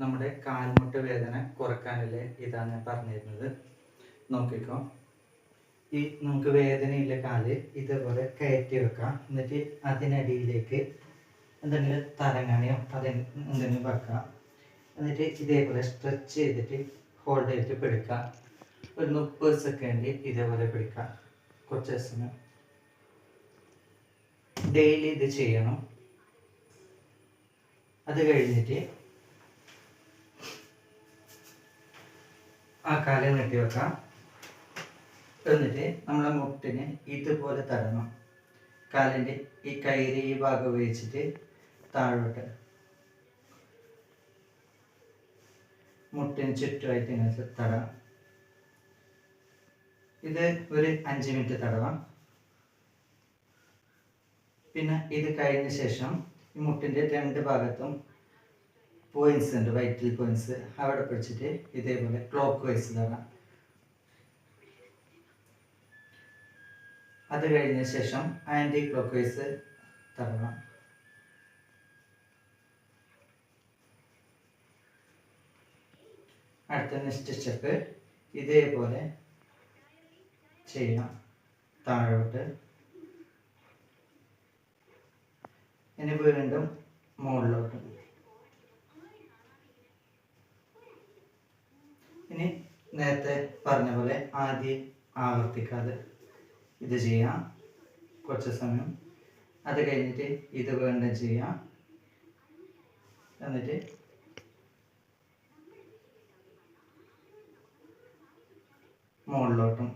നമ്മുടെ കാൽമുട്ട് വേദന കുറക്കാനുള്ള ഇതാണ് ഞാൻ പറഞ്ഞിരുന്നത്. നോക്കിക്കോ. ഈ നമുക്ക് വേദനയുള്ള കാൽ ഇതേപോലെ കയറ്റി വെക്കാം. എന്നിട്ട് അതിനടിയിലേക്ക് എന്തെങ്കിലും തലങ്ങണിയോ അത് എന്തെങ്കിലും വെക്കാം. എന്നിട്ട് ഇതേപോലെ സ്ട്രെച്ച് ചെയ്തിട്ട് ഹോൾഡ് ചെയ്തിട്ട് പിടിക്കുക ഒരു മുപ്പത് സെക്കൻഡ് ഇതേപോലെ പിടിക്കുക കുറച്ച് സമയം ഡെയിലി ഇത് ചെയ്യണം. അത് കഴിഞ്ഞിട്ട് ആ കല നീട്ടി വെക്കാം. എന്നിട്ട് നമ്മളെ മുട്ടിനെ ഇതുപോലെ തടണം. കാലിന്റെ ഈ കയ്യിലെ ഈ ഭാഗം ഉപയോഗിച്ചിട്ട് താഴോട്ട്. മുട്ടിന് ചുറ്റുമായിട്ട് ഇങ്ങനെ തടാം. ഇത് ഒരു അഞ്ച് മിനിറ്റ് തടവാം. പിന്നെ ഇത് കഴിഞ്ഞ ശേഷം ഈ മുട്ടിന്റെ രണ്ട് ഭാഗത്തും പോയിന്റ്സ് ഉണ്ട് വൈറ്റൽ പോയിന്റ്സ് അവിടെ പിടിച്ചിട്ട് ഇതേപോലെ ക്ലോക്ക് വൈസ് തരാം അത് കഴിഞ്ഞ ശേഷം ആന്റി ക്ലോക്ക് വൈസ് തരണം അടുത്ത നെക്സ്റ്റ് സ്റ്റെപ്പ് ഇതേപോലെ ചെയ്യാം താഴോട്ട്. ഇനി വീണ്ടും മുകളിലോട്ട് ഇനി നേരത്തെ പറഞ്ഞ പോലെ ആദ്യം ആവർത്തിക്കാതെ ഇത് ചെയ്യാം. കുറച്ച് സമയം. അത് കഴിഞ്ഞിട്ട് ഇത് വീണ്ടും ചെയ്യാം. എന്നിട്ട് മുകളിലോട്ടും.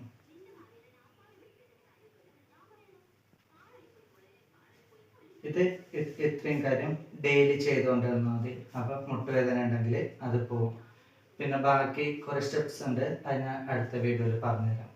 ഇത് ഇത്രയും കാര്യം ഡെയിലി ചെയ്തുകൊണ്ടിരുന്നാൽ മതി. അപ്പം മുട്ടുവേദന ഉണ്ടെങ്കിൽ അത് പോവും. പിന്നെ ബാക്കി കുറേ സ്റ്റെപ്സ് ഉണ്ട്. അത് ഞാൻ അടുത്ത വീഡിയോയിൽ പറഞ്ഞുതരാം.